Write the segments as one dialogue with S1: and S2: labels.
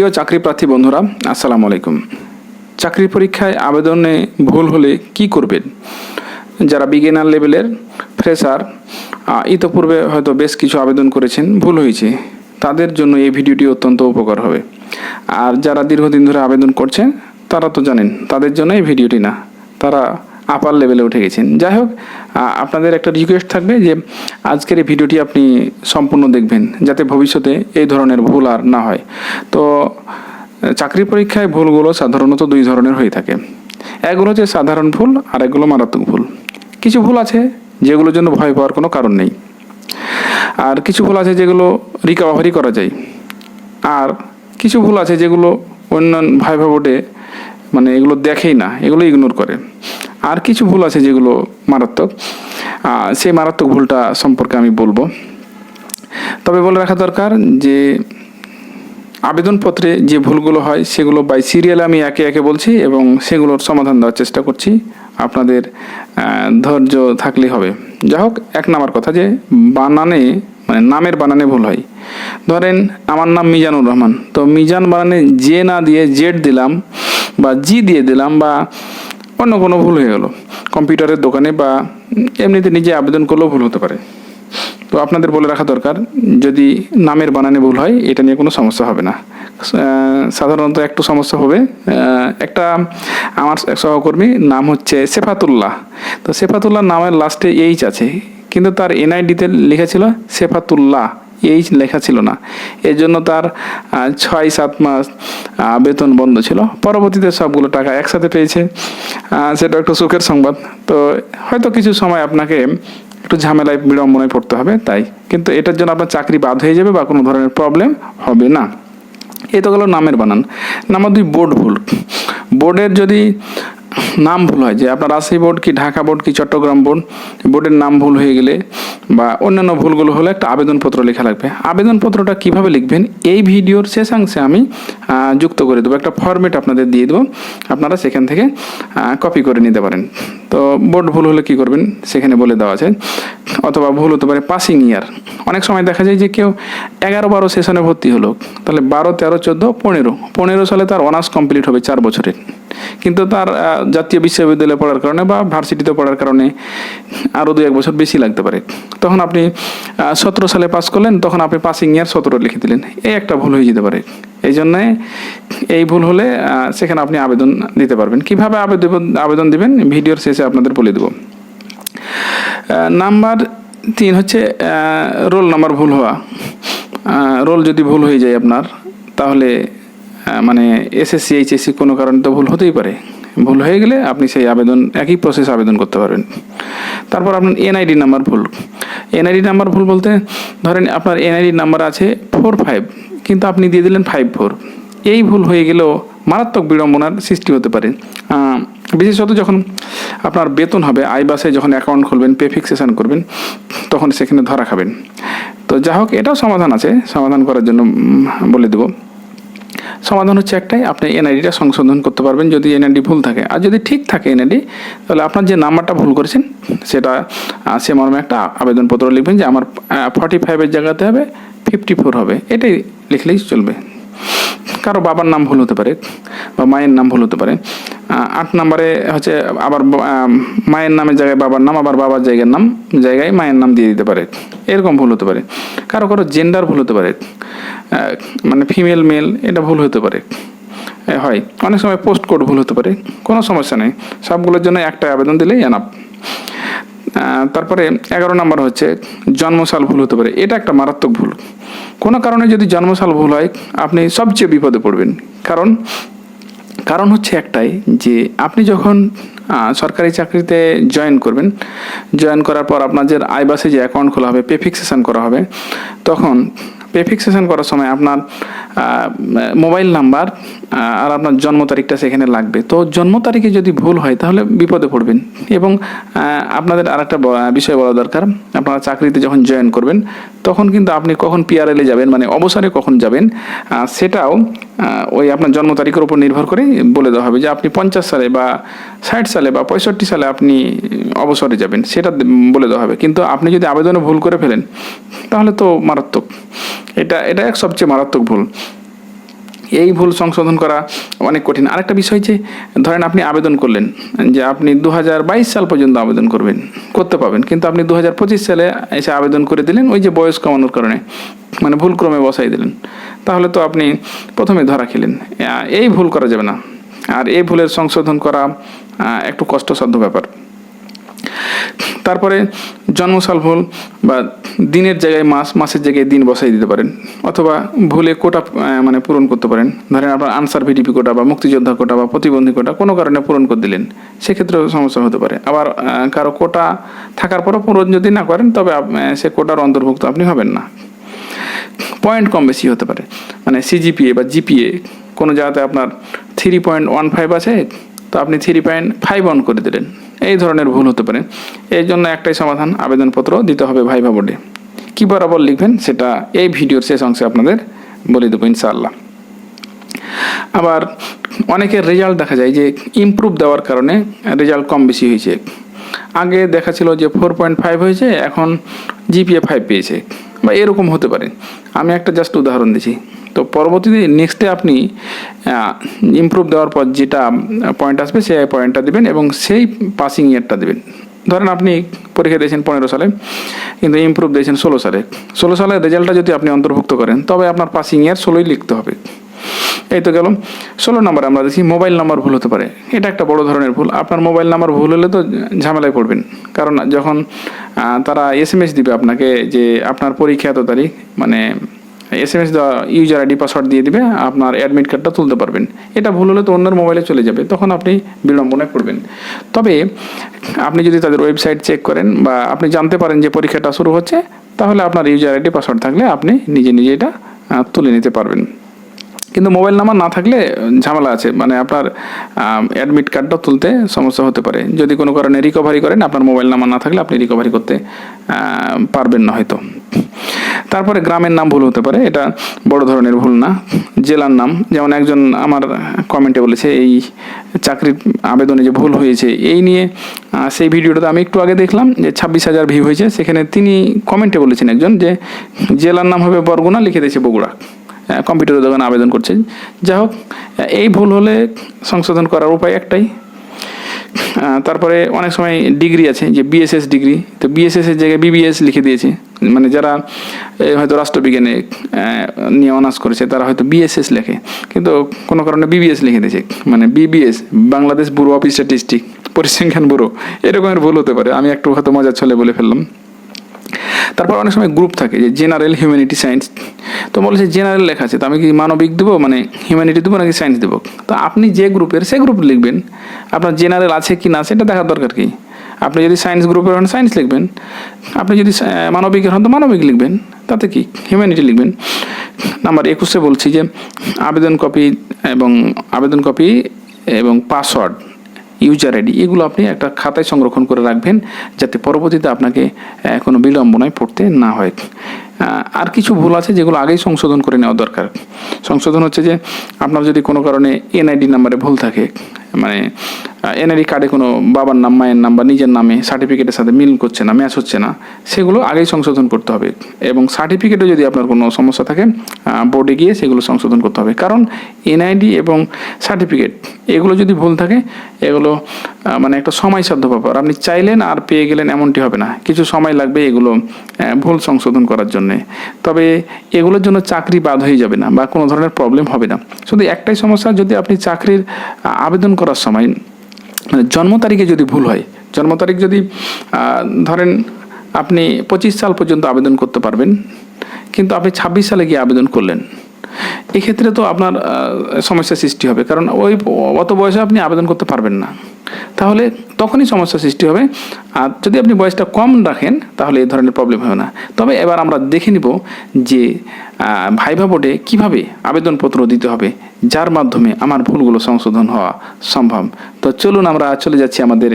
S1: প্রিয় চাকরি প্রার্থী বন্ধুরা, আসসালামু আলাইকুম। চাকরির পরীক্ষায় আবেদনে ভুল হলে কি করবেন? যারা বিগিনার লেভেলের ফ্রেশার ইতোপূর্বে হয়তো বেশ কিছু আবেদন করেছেন, ভুল হয়েছে। তাদের জন্য এই ভিডিওটি অত্যন্ত উপকার হবে। আর যারা দীর্ঘদিন ধরে আবেদন করছেন তারা তো জানেন, তাদের জন্য এই ভিডিওটি না। তারা আপার লেভেলে উঠে গেছেন। যাই হোক আপনাদের একটা রিকোয়েস্ট থাকবে যে, আজকের এই ভিডিওটি আপনি সম্পূর্ণ দেখবেন, যাতে ভবিষ্যতে এই ধরনের ভুল আর না হয়। তো চাকরি পরীক্ষায় ভুলগুলো সাধারণত দুই ধরনের হয়ে থাকে। এগুলো হচ্ছে সাধারণ ভুল আর এগুলো মারাত্মক ভুল। কিছু ভুল আছে, যেগুলোর জন্য ভয় পাওয়ার কোনো কারণ নেই। আর কিছু ভুল আছে যেগুলো রিকভারি করা যায়। আর কিছু ভুল আছে যেগুলো অন্যান্য ভাই ভাবোটে মানে এগুলো দেখেই না, এগুলো ইগনোর করে। আর কিছু ভুল আছে যেগুলো মারাত্মক। সেই মারাত্মক ভুলটা সম্পর্কে আমি বলব। তবে বলে রাখা দরকার যে, আবেদনপত্রে যে ভুলগুলো হয়, সেগুলো বাই সিরিয়ালে আমি একে একে বলছি এবং সেগুলোর সমাধান দেওয়ার চেষ্টা করছি। আপনাদের ধৈর্য থাকলেই হবে। যা হোক, এক নাম্বার কথা যে, বানানে মানে নামের বানানে ভুল হয়। ধরেন, আমার নাম মিজানুর রহমান। তো মিজান বানানে জে না দিয়ে জেড দিলাম বা জি দিয়ে দিলাম বা অন্য কোনো ভুল হয়ে গেলো। কম্পিউটারের দোকানে বা এমনিতে নিজে আবেদন করলেও ভুল হতে পারে। তো আপনাদের বলে রাখা দরকার, যদি নামের বানানে ভুল হয়, এটা নিয়ে কোনো সমস্যা হবে না। সাধারণত একটু সমস্যা হবে। একটা আমার সহকর্মী নাম হচ্ছে সেফাতুল্লাহ। তো সেফাতুল্লাহ নামের লাস্টে এইচ আছে, কিন্তু তার এনআইডিতে লেখা ছিল সেফাতুল্লাহ। এইচ লেখা ছিল না। এর জন্য তার ছয়, সাত মাস বেতন বন্ধ ছিল। পরবর্তীতে সবগুলো টাকা একসাথে পেয়েছে। সেটা একটু সুখের সংবাদ। তো হয়তো কিছু সময় আপনাকে একটু ঝামেলায় বিড়ম্বনায় পড়তে হবে, তাই। কিন্তু এটার জন্য আপনার চাকরি বাদ হয়ে যাবে বা কোনো ধরনের প্রবলেম হবে না। এ তো গেল নামের বানান। নাম্বার দুই, বোর্ড ভুল। বোর্ডের যদি নাম ভুল হয়, যে আপনার রাজশাহী বোর্ড কি, ঢাকা বোর্ড কি, চট্টগ্রাম বোর্ড, বোর্ডের নাম ভুল হয়ে গেলে বা অন্যান্য ভুলগুলো হলে একটা আবেদনপত্র লেখা লাগবে। আবেদনপত্রটা কীভাবে লিখবেন? এই ভিডিওর শেষাংশে আমি যুক্ত করে দেবো। একটা ফরম্যাট আপনাদের দিয়ে দেবো। আপনারা সেখান থেকে কপি করে নিতে পারেন। তো বোর্ড ভুল হলে কি করবেন? সেখানে বলে দেওয়া আছে। অথবা ভুল হতে পারে পাসিং ইয়ার অনেক সময় দেখা যায় যে কেউ এগারো বারো সেশনে ভর্তি হলো। তাহলে বারো, তেরো, চোদ্দ, পনেরো। পনেরো সালে তার অনার্স কমপ্লিট হবে চার বছরের। কিন্তু তার জাতীয় বিশ্ববিদ্যালয়ে পড়ার কারণে বা ভার্সিটিতে পড়ার কারণে আরও দু এক বছর বেশি লাগতে পারে। তখন আপনি সতেরো সালে পাস করলেন, তখন আপনি পাসিং ইয়ার সতেরো লিখে দিলেন। এই একটা ভুল হয়ে যেতে পারে। এই জন্যে এই ভুল হলে সেখানে আপনি আবেদন দিতে পারবেন। কীভাবে আবেদন আবেদন দিবেন? ভিডিওর শেষে আপনাদের বলে দেবো। নাম্বার তিন হচ্ছে রোল নাম্বার ভুল হওয়া। রোল যদি ভুল হয়ে যায় আপনার, তাহলে মানে এসএসসি এইচএসসি কোনো কারণে তো ভুল হতেই পারে। ভুল হয়ে গেলে আপনি সেই আবেদন, একই প্রসেস আবেদন করতে পারবেন। তারপর আপনার এনআইডি নাম্বার ভুল। এনআইডি নাম্বার ভুল বলতে ধরেন আপনার এনআইডি নাম্বার আছে ফোর ফাইভ কিন্তু আপনি দিয়ে দিলেন ফাইভ ফোর এই ভুল হয়ে গেলেও মারাত্মক বিড়ম্বনার সৃষ্টি হতে পারে। বিশেষত যখন আপনার বেতন হবে আই বাসে যখন অ্যাকাউন্ট খুলবেন পে ফিক্সেশন করবেন, তখন সেখানে ধরা খাবেন। তো যা হোক এটাও সমাধান আছে। সমাধান করার জন্য বলে দেবো। সমাধান হচ্ছে একটাই, আপনি এনআইডিটা সংশোধন করতে পারবেন যদি এনআইডি ভুল থাকে। আর যদি ঠিক থাকে এনআইডি, তাহলে আপনার যে নাম্বারটা ভুল করেছেন, সেটা সে মর্মে একটা আবেদনপত্র লিখবেন যে আমার ফর্টি ফাইভের জায়গাতে হবে ফিফটি ফোর হবে। এটাই লিখলেই চলবে। কারও বাবার নাম ভুল হতে পারে বা মায়ের নাম ভুল হতে পারে। আট নম্বরে হচ্ছে আবার মায়ের নামের জায়গায় বাবার নাম, আবার বাবার জায়গার নাম, জায়গায় মায়ের নাম দিয়ে দিতে পারে। এরকম ভুল হতে পারে। কারও কারও জেন্ডার ভুল হতে পারে। মানে ফিমেল মেল এটা ভুল হতে পারে। হয়। অনেক সময় পোস্ট কোড ভুল হতে পারে। কোনো সমস্যা নেই। সবগুলোর জন্য একটা আবেদন দিলেই এনাফ তারপরে এগারো নম্বর হচ্ছে জন্মসাল ভুল হতে পারে। এটা একটা মারাত্মক ভুল। কোনো কারণে যদি জন্মসাল ভুল হয়, আপনি সবচেয়ে বিপদে পড়বেন। কারণ কারণ হচ্ছে একটাই যে আপনি যখন সরকারি চাকরিতে জয়েন করবেন জয়েন করার পর আপনার যে আইবাসে যে অ্যাকাউন্ট খোলা হবে পে ফিক্সেশন করা হবে, তখন পে ফিক্সেশন করার সময় আপনার মোবাইল নাম্বার আর আপনার জন্ম তারিখটা সেখানে লাগবে। তো জন্ম তারিখে যদি ভুল হয়, তাহলে বিপদে পড়বেন। এবং আপনাদের আরেকটা ব- বিষয় বলা দরকার। আপনারা চাকরিতে যখন জয়েন করবেন, তখন কিন্তু আপনি কখন পিআরএলে যাবেন মানে অবসরে কখন যাবেন সেটাও ওই আপনার জন্ম তারিখের উপর নির্ভর করে বলে দেওয়া হবে যে আপনি পঞ্চাশ সালে বা ষাট সালে বা পঁয়ষট্টি সালে আপনি অবসরে যাবেন, সেটা বলে দেওয়া হবে। কিন্তু আপনি যদি আবেদনে ভুল করে ফেলেন, তাহলে তো মারাত্মক। এটা এটা এক সবচেয়ে মারাত্মক ভুল। এই ভুল সংশোধন করা অনেক কঠিন। আরেকটা বিষয় যে, ধরেন আপনি আবেদন করলেন যে, আপনি দু হাজার বাইশ সাল পর্যন্ত আবেদন করবেন, করতে পাবেন কিন্তু আপনি দু হাজার পঁচিশ সালে এসে আবেদন করে দিলেন ওই যে বয়স কমানোর কারণে মানে ভুল ক্রমে বসাই দিলেন। তাহলে তো আপনি প্রথমে ধরা খেলেন। এই ভুল করা যাবে না। আর এই ভুলের সংশোধন করা একটু কষ্টসাধ্য ব্যাপার। তারপরে জন্মসাল ভুল বা দিনের জায়গায় মাস, মাসের জায়গায় দিন বসাই দিতে পারেন। অথবা ভুলে কোটা মানে পূরণ করতে পারেন। ধরেন আপনার আনসার ভিডিপি কোটা বা মুক্তিযোদ্ধা কোটা বা প্রতিবন্ধী কোটা কোনো কারণে পূরণ করে দিলেন, সেক্ষেত্রেও সমস্যা হতে পারে। আবার কারও কোটা থাকার পরও পূরণ যদি না করেন, তবে সে কোটার অন্তর্ভুক্ত আপনি হবেন না। পয়েন্ট কম বেশি হতে পারে। মানে সিজিপিএ বা জিপিএ কোনো জায়গাতে আপনার থ্রি পয়েন্ট ওয়ান ফাইভ আছে, তো আপনি থ্রি পয়েন্ট ফাইভ অন করে দিলেন। ধরনের ভুল হতে পারে। এই জন্য একটাই সমাধান, আবেদনপত্র দিতে হবে ভাইভা বোর্ডে। কী বরাবর লিখবেন সেটা এই ভিডিওর শেষ অংশে আপনাদের বলে দেবো ইনশাআল্লাহ। আবার অনেকের রেজাল্ট দেখা যায় যে ইমপ্রুভ দেওয়ার কারণে রেজাল্ট কম বেশি হয়েছে। আগে দেখা ছিল যে ফোর পয়েন্ট ফাইভ হয়েছে, এখন জিপিএ ফাইভ পেয়েছে। বা এরকম হতে পারে। আমি একটা জাস্ট উদাহরণ দিচ্ছি। তো পরবর্তীতে নেক্সটে আপনি ইমপ্রুভ দেওয়ার পর যেটা পয়েন্ট আসবে, সেই পয়েন্টটা দেবেন এবং সেই পাসিং ইয়ারটা দেবেন। ধরেন আপনি পরীক্ষা দিয়েছেন পনেরো সালে, কিন্তু ইমপ্রুভ দিয়েছেন ষোলো সালে। ষোলো সালের রেজাল্টটা যদি আপনি অন্তর্ভুক্ত করেন, তবে আপনার পাসিং ইয়ার ষোলোই লিখতে হবে। এই তো গেল। ষোলো নম্বরে আমরা দেখি মোবাইল নাম্বার ভুল হতে পারে। এটা একটা বড় ধরনের ভুল। আপনার মোবাইল নাম্বার ভুল হলে তো ঝামেলায় পড়বেন। কারণ যখন তারা এস এম এস দিবে আপনাকে যে আপনার পরীক্ষা এত তারিখ মানে এস এম এস দেওয়া ইউজার আইডি পাসওয়ার্ড দিয়ে দিবে, আপনার অ্যাডমিট কার্ডটা তুলতে পারবেন। এটা ভুল হলে তো অন্যের মোবাইলে চলে যাবে, তখন আপনি বিড়ম্বনায় করবেন তবে আপনি যদি তাদের ওয়েবসাইট চেক করেন বা আপনি জানতে পারেন যে পরীক্ষাটা শুরু হচ্ছে, তাহলে আপনার ইউজার আইডি পাসওয়ার্ড থাকলে আপনি নিজে নিজে এটা তুলে নিতে পারবেন। কিন্তু মোবাইল নাম্বার না থাকলে ঝামেলা আছে। মানে আপনার অ্যাডমিট কার্ডটা তুলতে সমস্যা হতে পারে। যদি কোনো কারণে রিকভারি করেন, আপনার মোবাইল নাম্বার না থাকলে আপনি রিকভারি করতে পারবেন না হয়তো। তারপরে গ্রামের নাম ভুল হতে পারে, এটা বড় ধরনের ভুল না। জেলার নাম, যেমন একজন আমার কমেন্টে বলেছে, এই চাকরির আবেদনে যে ভুল হয়েছে, এই নিয়ে সেই ভিডিওটাতে আমি একটু আগে দেখলাম যে ছাব্বিশ হাজার ভিউ হয়েছে। সেখানে তিনি কমেন্টে বলেছেন একজন যে, জেলার নাম হবে বরগুনা, লিখে দিয়েছে বগুড়া। কম্পিউটারের দোকানে আবেদন করছে। যাই হোক, এই ভুল হলে সংশোধন করার উপায় একটাই। তারপরে অনেক সময় ডিগ্রি আছে, যে বিএসএস ডিগ্রি। তো বিএসএস এর জায়গায় বিবিএস লিখে দিয়েছে। মানে যারা হয়তো রাষ্ট্রবিজ্ঞানে নিয়ে অনার্স করেছে, তারা হয়তো বিএসএস লেখে। কিন্তু কোনো কারণে বিবিএস লিখে দিয়েছে। মানে BBS Bangladesh bureau of statistic, পরিসংখ্যান ব্যুরো। এরকমের ভুল হতে পারে। আমি একটু হয়তো মজার ছলে বলে ফেললাম। তারপর অনেক সময় গ্রুপ থাকে যে জেনারেল হিউম্যানিটি সায়েন্স তো বলেছে জেনারেল লেখা আছে, তো আমি কি মানবিক দেবো? মানে হিউম্যানিটি দেবো নাকি সায়েন্স দেবো? তো আপনি যে গ্রুপের সে গ্রুপ লিখবেন। আপনার জেনারেল আছে কি না সেটা দেখার দরকার কি? আপনি যদি সায়েন্স গ্রুপের হন সায়েন্স লিখবেন। আপনি যদি মানবিকের হন, তো মানবিক লিখবেন। তাতে কি? হিউম্যানিটি লিখবেন। নাম্বার একুশে বলছি যে, আবেদন কপি এবং, আবেদন কপি এবং পাসওয়ার্ড ইউজার আইডি এগুলো আপনি একটা খাতায় সংরক্ষণ করে রাখবেন যাতে পরবর্তীতে আপনাকে কোনো বিলম্বনায় পড়তে না হয়। আর কিছু ভুল আছে যেগুলো আগেই সংশোধন করে নেওয়া দরকার। সংশোধন হচ্ছে যে, আপনার যদি কোনো কারণে এনআইডি নাম্বারে ভুল থাকে মানে এনআইডি কার্ডে কোনো বাবার নাম, মায়ের নাম বা নিজের নামে সার্টিফিকেটের সাথে মিল করছে না, ম্যাচ হচ্ছে না, সেগুলো আগেই সংশোধন করতে হবে। এবং সার্টিফিকেটে যদি আপনার কোনো সমস্যা থাকে বোর্ডে গিয়ে সেগুলো সংশোধন করতে হবে। কারণ এনআইডি এবং সার্টিফিকেট, এগুলো যদি ভুল থাকে, এগুলো মানে একটা সময়সাধ্য ব্যাপার। আপনি চাইলেন আর পেয়ে গেলেন এমনটি হবে না। কিছু সময় লাগবে এগুলো ভুল সংশোধন করার জন্যে। তবে এগুলোর জন্য চাকরি বাদ হয়ে যাবে না বা কোনো ধরনের প্রবলেম হবে না। শুধু একটাই সমস্যা, যদি আপনি চাকরির আবেদন করার সময় মানে জন্ম তারিখে যদি ভুল হয়, জন্ম তারিখ যদি ধরেন আপনি পঁচিশ সাল পর্যন্ত আবেদন করতে পারবেন, কিন্তু আপনি ছাব্বিশ সালে গিয়ে আবেদন করলেন। এক্ষেত্রে তো আপনার সমস্যা সৃষ্টি হবে। কারণ ওই অত বয়সে আপনি আবেদন করতে পারবেন না। তাহলে তখনই সমস্যা সৃষ্টি হবে। আর যদি আপনি বয়সটা কম রাখেন, তাহলে এই ধরনের প্রবলেম হবে না। তবে এবার আমরা দেখে নিব যে ভাইভা বোর্ডে কীভাবে আবেদনপত্র দিতে হবে, যার মাধ্যমে আমার ভুলগুলো সংশোধন হওয়া সম্ভব। তো চলুন আমরা চলে যাচ্ছি আমাদের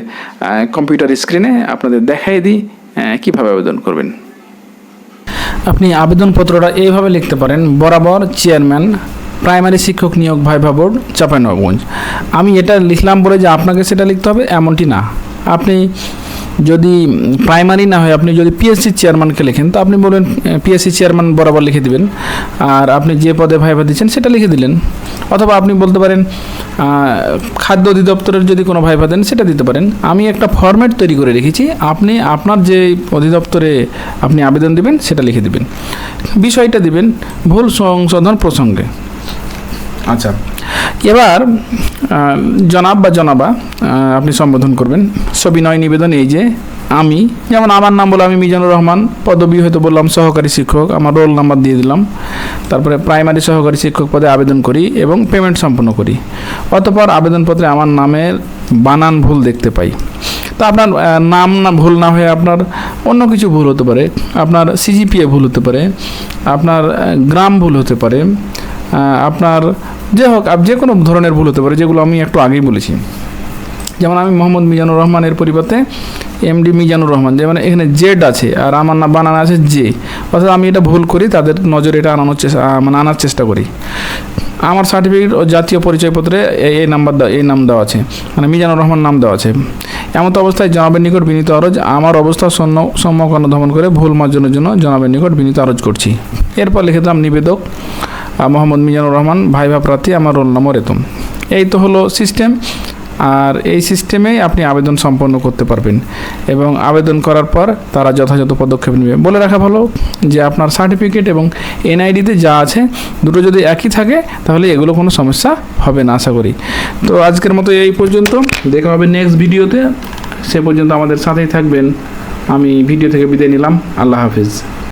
S1: কম্পিউটার স্ক্রিনে আপনাদের দেখাই দিই কীভাবে আবেদন করবেন। আপনি আবেদনপত্রটা এইভাবে লিখতে পারেন, বরাবর চেয়ারম্যান, প্রাইমারি শিক্ষক নিয়োগ ভাইভা বোর্ড, চাঁপাইনবাবগঞ্জ। আমি এটা লিখলাম বলে যে আপনাকে সেটা লিখতে হবে, এমনটি না। আপনি যদি প্রাইমারি না হয়, আপনি যদি পিএসসি চেয়ারম্যানকে লেখেন, তো আপনি বলবেন পিএসসি চেয়ারম্যান বরাবর লিখে দিবেন। আর আপনি যে পদে ভাইভা দিচ্ছেন, সেটা লিখে দিলেন। অথবা আপনি বলতে পারেন খাদ্য অধিদপ্তরের যদি কোনো ভাইভা দেন, সেটা দিতে পারেন। আমি একটা ফরম্যাট তৈরি করে রেখেছি, আপনি আপনার যে অধিদপ্তরে আপনি আবেদন দিবেন, সেটা লিখে দিবেন। বিষয়টা দিবেন ভুল সংশোধন প্রসঙ্গে। আচ্ছা। এবার জনাব বা জনাবা আপনি সম্বোধন করবেন। সবিনয় নিবেদন এই যে, আমি, যেমন আমার নাম বলে আমি মিজানুর রহমান, পদবি হয়তো বললাম সহকারী শিক্ষক, আমার রোল নাম্বার দিয়ে দিলাম। তারপরে প্রাইমারি সহকারী শিক্ষক পদে আবেদন করি এবং পেমেন্ট সম্পন্ন করি। অতপর আবেদনপত্রে আমার নামের বানান ভুল দেখতে পাই। তা আপনার নাম না, ভুল না হয়ে আপনার অন্য কিছু ভুল হতে পারে। আপনার সিজিপিএ ভুল হতে পারে। আপনার গ্রাম ভুল হতে পারে। আপনার যে হোক যে কোনো ধরনের ভুল হতে পারে, যেগুলো আমি একটু আগেই বলেছি। যেমন আমি মোহাম্মদ মিজানুর রহমানের পরিবর্তে এমডি মিজানুর রহমান যেমন এখানে জেড আছে আর আমার না বানানো আছে জে। অর্থাৎ আমি এটা ভুল করি, তাদের নজরে এটা আনানোর চেষ্টা মানে আনার চেষ্টা করি। আমার সার্টিফিকেট ও জাতীয় পরিচয়পত্রে এই- নাম্বার দেওয়া এই নাম দেওয়া আছে মানে মিজানুর রহমান নাম দেওয়া আছে। এমন তো অবস্থায় জনাবের নিকট বিনীত আরজ, আমার অবস্থা সন্ন সম্যক অনুধাবন করে ভুল মার্জনের জন্য জনাবের নিকট বিনীত আরজ করছি। এরপর লিখে দিলাম নিবেদক মোহাম্মদ মিজানুর রহমান ভাইভা প্রার্থী আমার রোল নম্বর এতম এই তো হলো সিস্টেম আর এই সিস্টেমেই আপনি আবেদন সম্পন্ন করতে পারবেন। এবং আবেদন করার পর তারা যথাযথ পদক্ষেপ নেবে। বলে রাখা ভালো যে আপনার সার্টিফিকেট এবং এনআইডিতে যা আছে, দুটো যদি একই থাকে, তাহলে এগুলো কোনো সমস্যা হবে না, আশা করি। তো আজকের মতো এই পর্যন্ত। দেখা হবে নেক্সট ভিডিওতে সে পর্যন্ত আমাদের সাথেই থাকবেন। আমি ভিডিও থেকে বিদায় নিলাম। আল্লাহ হাফিজ।